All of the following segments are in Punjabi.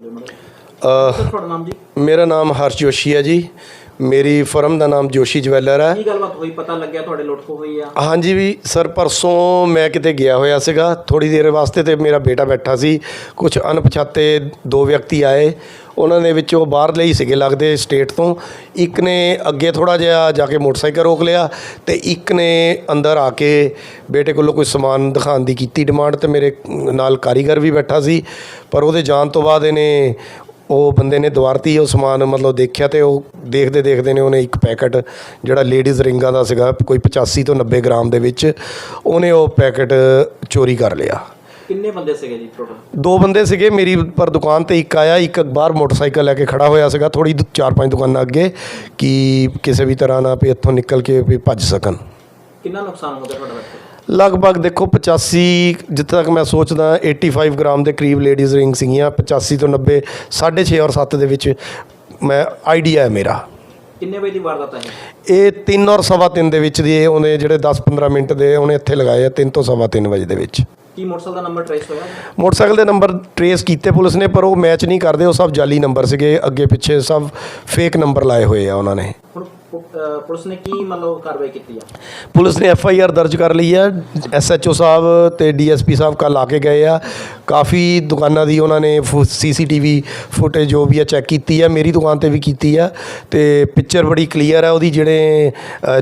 ਅਹ, ਸਰ ਤੁਹਾਡਾ ਨਾਮ ਜੀ? ਮੇਰਾ ਨਾਮ ਹਰਸ਼ ਜੋਸ਼ੀ ਹੈ ਜੀ। ਮੇਰੀ ਫਰਮ ਦਾ ਨਾਮ ਜੋਸ਼ੀ ਜਵੈਲਰ ਹੈ। ਕੀ ਗੱਲਬਾਤ ਹੋਈ? ਪਤਾ ਲੱਗਿਆ ਤੁਹਾਡੇ ਲੁੱਟ ਖੋਹ ਹੋਈ ਆ? ਹਾਂਜੀ ਵੀ ਸਰ ਪਰਸੋਂ ਮੈਂ ਕਿਤੇ ਗਿਆ ਹੋਇਆ ਸੀਗਾ। ਥੋੜੀ ਦੇਰ ਵਾਸਤੇ ਤੇ ਮੇਰਾ ਬੇਟਾ ਬੈਠਾ ਸੀ। ਕੁਝ ਅਣਪਛਾਤੇ ਦੋ ਵਿਅਕਤੀ ਆਏ। ਉਹਨਾਂ ਦੇ ਵਿੱਚੋਂ ਬਾਹਰਲੇ ਹੀ ਸੀਗੇ ਲੱਗਦੇ ਸਟੇਟ ਤੋਂ। ਇੱਕ ਨੇ ਅੱਗੇ ਥੋੜਾ ਜਿਹਾ ਜਾ ਕੇ ਮੋਟਰਸਾਈਕਲ ਰੋਕ ਲਿਆ ਤੇ ਇੱਕ ਨੇ ਅੰਦਰ ਆ ਕੇ ਬੇਟੇ ਕੋਲੋਂ ਕੋਈ ਸਮਾਨ ਦਿਖਾਉਣ ਦੀ ਕੀਤੀ ਡਿਮਾਂਡ ਤੇ ਮੇਰੇ ਨਾਲ ਕਾਰੀਗਰ ਵੀ ਬੈਠਾ ਸੀ। ਪਰ ਉਹਦੇ ਜਾਣ ਤੋਂ ਬਾਅਦ ਇਹਨੇ ਉਹ ਬੰਦੇ ਨੇ ਦੁਆਰਤੀ ਉਹ ਸਮਾਨ ਮਤਲਬ ਦੇਖਿਆ ਤੇ ਉਹ ਦੇਖਦੇ ਦੇਖਦੇ ਨੇ ਉਹਨੇ ਇੱਕ ਪੈਕਟ ਜਿਹੜਾ ਲੇਡੀਜ਼ ਰਿੰਗਾਂ ਦਾ ਸੀਗਾ, ਕੋਈ 85 ਤੋਂ 90 ਗ੍ਰਾਮ ਦੇ ਵਿੱਚ, ਉਹਨੇ ਉਹ ਪੈਕਟ ਚੋਰੀ ਕਰ ਲਿਆ। ਕਿੰਨੇ ਬੰਦੇ ਸੀਗੇ ਜੀ ਟੋਟਲ ਦੋ ਬੰਦੇ ਸੀਗੇ ਮੇਰੀ ਪਰ ਦੁਕਾਨ ਤੇ ਇੱਕ ਆਇਆ ਇੱਕ ਬਾਹਰ ਮੋਟਰਸਾਈਕਲ ਲੈ ਕੇ ਖੜਾ ਹੋਇਆ ਸੀਗਾ ਥੋੜੀ ਚਾਰ ਪੰਜ ਦੁਕਾਨਾਂ ਅੱਗੇ ਕਿ ਕਿਸੇ ਵੀ ਤਰ੍ਹਾਂ ਨਾਲ ਵੀ ਇੱਥੋਂ ਨਿਕਲ ਕੇ ਵੀ ਭੱਜ ਸਕਣ। ਕਿੰਨਾ ਨੁਕਸਾਨ ਹੋ ਗਿਆ ਤੁਹਾਡਾ ਵੈਸੇ ਲਗਭਗ ਦੇਖੋ 85 ਜਿੱਥੇ ਤੱਕ ਮੈਂ ਸੋਚਦਾ 85 ਗ੍ਰਾਮ ਦੇ ਕਰੀਬ ਲੇਡੀਜ਼ ਰਿੰਗ ਸੀਗੀਆਂ 85 ਤੋਂ 90 6.5 ਔਰ 7 ਦੇ ਵਿੱਚ ਮੈਂ ਆਈਡੀਆ ਹੈ ਮੇਰਾ। ਕਿੰਨੇ ਵਜੇ ਦੀ ਵਾਰਦਾਤ ਹੈ ਇਹ 3 ਔਰ ਸਵਾ ਤਿੰਨ ਦੇ ਵਿੱਚ ਦੀ ਇਹ ਉਹਨੇ ਜਿਹੜੇ 10-15 ਮਿੰਟ ਦੇ ਉਹਨੇ ਇੱਥੇ ਲਗਾਏ ਆ 3 ਤੋਂ ਸਵਾ ਤਿੰਨ ਵਜੇ ਦੇ ਵਿੱਚ। ਕੀ ਮੋਟਰਸਾਈਕਲ ਦਾ ਨੰਬਰ ਟ੍ਰੇਸ ਹੋਇਆ? ਮੋਟਰਸਾਈਕਲ ਦੇ ਨੰਬਰ ਟਰੇਸ ਕੀਤੇ ਪੁਲਿਸ ਨੇ ਪਰ ਉਹ ਮੈਚ ਨਹੀਂ ਕਰਦੇ ਉਹ ਸਭ ਜਾਲੀ ਨੰਬਰ ਸੀਗੇ ਅੱਗੇ ਪਿੱਛੇ ਸਭ ਫੇਕ ਨੰਬਰ ਲਾਏ ਹੋਏ ਆ ਉਹਨਾਂ ਨੇ। ਹੁਣ ਪੁਲਿਸ ਨੇ ਕੀ ਮਤਲਬ ਕਾਰਵਾਈ ਕੀਤੀ ਆ? ਪੁਲਿਸ ਨੇ ਐਫ ਆਈ ਆਰ ਦਰਜ ਕਰ ਲਈ ਹੈ। ਐਸ ਐਚ ਓ ਸਾਹਿਬ ਤੇ ਡੀ ਐਸ ਪੀ ਸਾਹਿਬ ਕੱਲ ਆ ਕੇ ਗਏ ਆ। ਕਾਫੀ ਦੁਕਾਨਾਂ ਦੀ ਉਹਨਾਂ ਨੇ ਸੀ ਸੀ ਟੀ ਵੀ ਫੁਟੇਜ ਜੋ ਵੀ ਆ ਚੈੱਕ ਕੀਤੀ ਆ। ਮੇਰੀ ਦੁਕਾਨ ਤੇ ਵੀ ਕੀਤੀ ਆ ਤੇ ਪਿਕਚਰ ਬੜੀ ਕਲੀਅਰ ਹੈ ਉਹਦੀ ਜਿਹੜੇ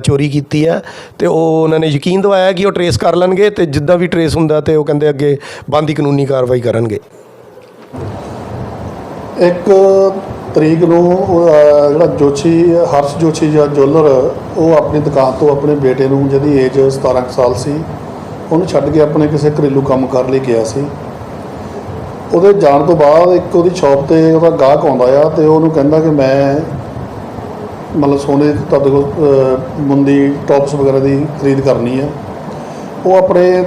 ਚੋਰੀ ਕੀਤੀ ਹੈ ਤੇ ਉਹ ਉਹਨਾਂ ਨੇ ਯਕੀਨ ਦਵਾਇਆ ਕਿ ਉਹ ਟਰੇਸ ਕਰ ਲੈਣਗੇ ਤੇ ਜਿੱਦਾਂ ਵੀ ਟਰੇਸ ਹੁੰਦਾ ਤੇ ਉਹ ਕਹਿੰਦੇ ਅੱਗੇ ਬੰਦੀ ਕਾਨੂੰਨੀ ਕਾਰਵਾਈ ਕਰਨਗੇ। ਇੱਕ ਤਰੀਕ ਨੂੰ ਉਹ, ਜਿਹੜਾ ਜੋਸ਼ੀ ਹਰਸ਼ ਜੋਸ਼ੀ ਜਾਂ ਜੁਐਲਰ ਉਹ ਆਪਣੀ ਦੁਕਾਨ ਤੋਂ ਆਪਣੇ ਬੇਟੇ ਨੂੰ ਜਿਹਦੀ ਏਜ 17 ਕੁ ਸਾਲ ਸੀ ਉਹਨੂੰ ਛੱਡ ਕੇ ਆਪਣੇ ਕਿਸੇ ਘਰੇਲੂ ਕੰਮ ਕਰ ਲਈ ਗਿਆ ਸੀ। ਉਹਦੇ ਜਾਣ ਤੋਂ ਬਾਅਦ ਇੱਕ ਉਹਦੀ ਸ਼ਾਪ ਤੇ ਉਹਦਾ ਗਾਹਕ ਆਉਂਦਾ ਆ ਤੇ ਉਹਨੂੰ ਕਹਿੰਦਾ ਕਿ ਮੈਂ ਮਤਲਬ ਸੋਨੇ ਤੁਹਾਡੇ ਕੋਲ ਮੁੰਦੀ ਟੌਪਸ ਵਗੈਰਾ ਦੀ ਖਰੀਦ ਕਰਨੀ ਆ। ਉਹ ਆਪਣੇ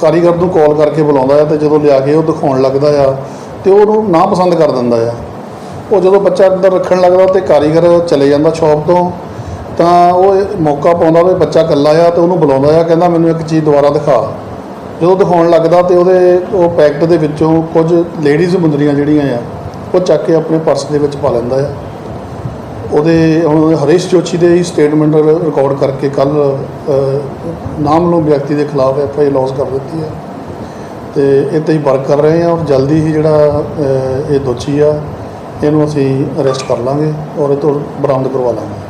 ਕਾਰੀਗਰ ਨੂੰ ਕਾਲ ਕਰਕੇ ਬੁਲਾਉਂਦਾ ਆ ਤੇ ਜਦੋਂ ਲਿਆ ਕੇ ਉਹ ਦਿਖਾਉਣ ਲੱਗਦਾ ਆ ਤੇ ਉਹਨੂੰ ਨਾ ਪਸੰਦ ਕਰ ਦਿੰਦਾ ਆ। ਉਹ ਜਦੋਂ ਬੱਚਾ ਅੰਦਰ ਰੱਖਣ ਲੱਗਦਾ ਤੇ ਕਾਰੀਗਰ ਚਲੇ ਜਾਂਦਾ ਸ਼ਾਪ ਤੋਂ, ਤਾਂ ਉਹ ਮੌਕਾ ਪਾਉਂਦਾ ਵੀ ਬੱਚਾ ਇਕੱਲਾ ਆ ਤੇ ਉਹਨੂੰ ਬੁਲਾਉਂਦਾ ਆ, ਕਹਿੰਦਾ ਮੈਨੂੰ ਇੱਕ ਚੀਜ਼ ਦੁਬਾਰਾ ਦਿਖਾ। ਜਦੋਂ ਦਿਖਾਉਣ ਲੱਗਦਾ ਤੇ ਉਹਦੇ, ਉਹ ਪੈਕਟ ਦੇ ਵਿੱਚੋਂ ਕੁਝ ਲੇਡੀਜ਼ ਮੁੰਦਰੀਆਂ ਜਿਹੜੀਆਂ ਆ, ਉਹ ਚੱਕ ਕੇ ਆਪਣੇ ਪਰਸ ਦੇ ਵਿੱਚ ਪਾ ਲੈਂਦਾ ਆ। ਉਹਦੇ, ਹੁਣ ਹਰੀਸ਼ ਜੋਸ਼ੀ ਦੇ ਹੀ ਸਟੇਟਮੈਂਟ ਰਿਕਾਰਡ ਕਰਕੇ ਕੱਲ ਨਾਮਲੂਮ ਵਿਅਕਤੀ ਦੇ ਖਿਲਾਫ ਐਫ ਆਈ ਲੌਂਚ ਕਰ ਦਿੱਤੀ ਹੈ ਤੇ ਇਹ ਤੇ ਹੀ ਵਰਕ ਕਰ ਰਹੇ ਹਾਂ ਔਰ ਜਲਦੀ ਹੀ ਜਿਹੜਾ ਇਹ ਦੋਸ਼ੀ ਆ, ਇਹਨੂੰ ਅਸੀਂ ਅਰੈਸਟ ਕਰ ਲਾਂਗੇ ਔਰ ਇਹ ਤੋਂ ਬਰਾਮਦ ਕਰਵਾ ਲਾਂਗੇ।